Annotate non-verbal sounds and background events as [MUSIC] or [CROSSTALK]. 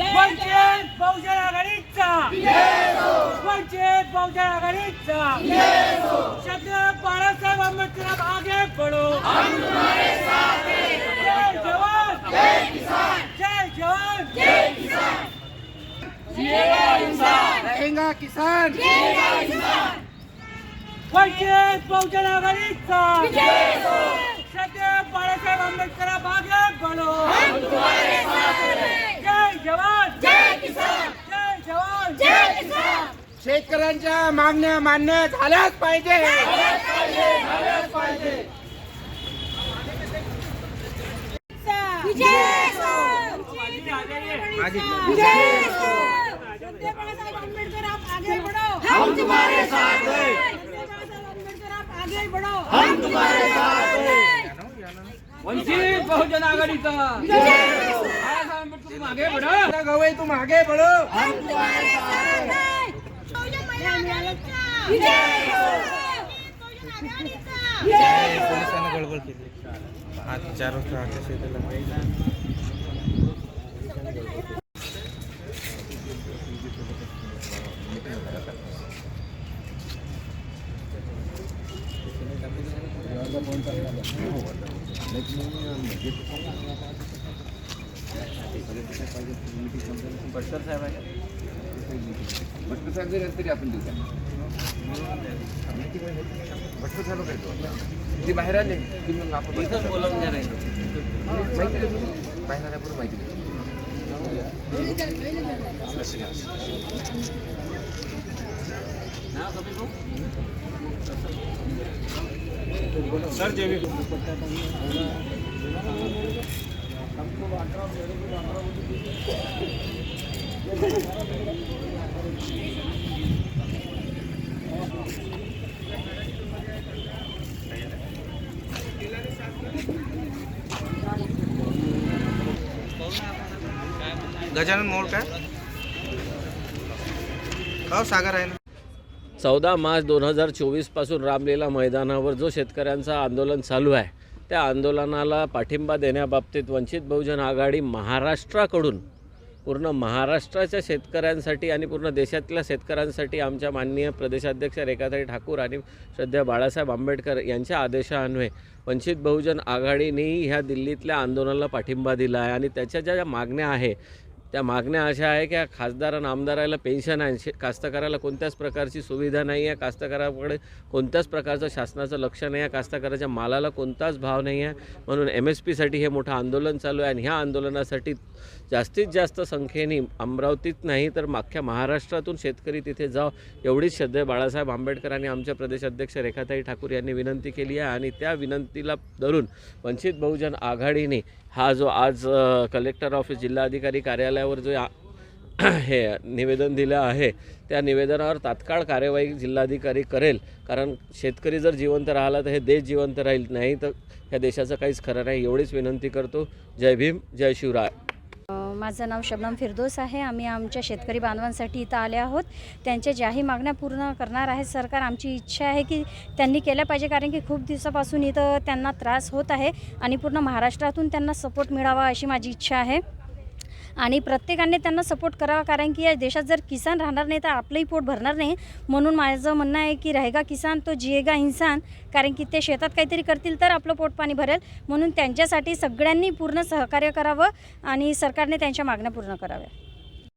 वंचित बहुजन आघाडीचा वंचित बहुजन आघाडीचा छत्रपती बाळासाहेब आंबेडकर आगे बढ़ो जय जवान जय जवान रहेगा किसान वंचित बहुजन आघाडीचा छत्रपती बाळासाहेब आंबेडकर आगे बढ़ो जय जवान जय किसान जय जवान जय किसान शेतकऱ्यांच्या मागण्या मान्य झाल्याच पाहिजे हम तुम्हारे साथ हैं आगे बढ़ो हम तुम्हारे साथ हैं वंचित बहुजन आघाडीचा मागे गवई तुम आगे बढ़ो पोलिसांना गडबड केली आज चार वाजता आमच्या शेताला भटकर साहेब जरी तरी आपण देऊ त्यांना भटकर साहेब काय ते बाहेर आले की मग आपण माहिती बाहेर घ्या माहिती देतो बाहेर आल्यापूर्वी माहिती गजानन मोड काय? हो सागर आहे ना. चौदा मार्च दोन हजार चोवीसपासून रामलीला मैदानावर जो शेतकऱ्यांचा आंदोलन चालू आहे त्या आंदोलनाला पाठिंबा देण्याबाबतीत वंचित बहुजन आघाडी महाराष्ट्राकडून पूर्ण महाराष्ट्राच्या शेतकऱ्यांसाठी आणि पूर्ण देशातल्या शेतकऱ्यांसाठी आमच्या माननीय प्रदेशाध्यक्ष रेखाताई ठाकूर आणि श्रद्धा बाळासाहेब आंबेडकर यांच्या आदेशान्वये वंचित बहुजन आघाडीनेही ह्या दिल्लीतल्या आंदोलनाला पाठिंबा दिला आहे. आणि त्याच्या ज्या ज्या मागण्या आहे त्या मागण्या अशा आहे की खासदार आणि आमदाराला पेन्शन आहे. शे कास्तकाराला कोणत्याच प्रकारची सुविधा नाही आहे. कास्तकाराकडे कोणत्याच प्रकारचं शासनाचं लक्ष नाही आहे. कास्तकाराच्या मालाला कोणताच भाव नाही आहे. म्हणून एम एस पीसाठी हे मोठं आंदोलन चालू आहे आणि ह्या आंदोलनासाठी जास्तीत जास्त संख्येने अमरावतीत नाही तर अख्ख्या महाराष्ट्रातून शेतकरी तिथे जाव एवढीच श्रद्धे बाळासाहेब आंबेडकर आणि आमच्या प्रदेशाध्यक्ष रेखाताई ठाकूर यांनी विनंती केली आहे. आणि त्या विनंतीला धरून वंचित बहुजन आघाडीने हा जो आज कलेक्टर ऑफिस जिल्हाधिकारी कार्यालय कार्यालयावर जो [CLEARS THROAT] हे निवेदन दिलं आहे त्या निवेदनावर तात्काळ कार्यवाही जिल्हाधिकारी करेल. कारण शेतकरी जर जिवंत राहिला तर हे देश जिवंत राहील. नाही तर ह्या देशाचं काहीच खरं नाही. एवढीच विनंती करतो. जय भीम जय शिवराय. माझं नाव शबनम फिरदोस आहे. आम्ही आमच्या शेतकरी बांधवांसाठी इथं आले आहोत. त्यांच्या ज्याही मागण्या पूर्ण करणार आहे सरकार आमची इच्छा आहे की त्यांनी केल्या पाहिजे. कारण की खूप दिवसापासून इथं त्यांना त्रास होत आहे आणि पूर्ण महाराष्ट्रातून त्यांना सपोर्ट मिळावा अशी माझी इच्छा आहे. आणि प्रत्येकाने त्यांना सपोर्ट करावा कारण की या देशात जर किसान राहणार नाही तर आपलंही पोट भरणार नाही. म्हणून माझं म्हणणं आहे की रहेगा किसान तो जिएगा इन्सान. कारण की ते शेतात काहीतरी करतील तर आपलं पोट पाणी भरेल. म्हणून त्यांच्यासाठी सगळ्यांनी पूर्ण सहकार्य करावं आणि सरकारने त्यांच्या मागण्या पूर्ण कराव्या.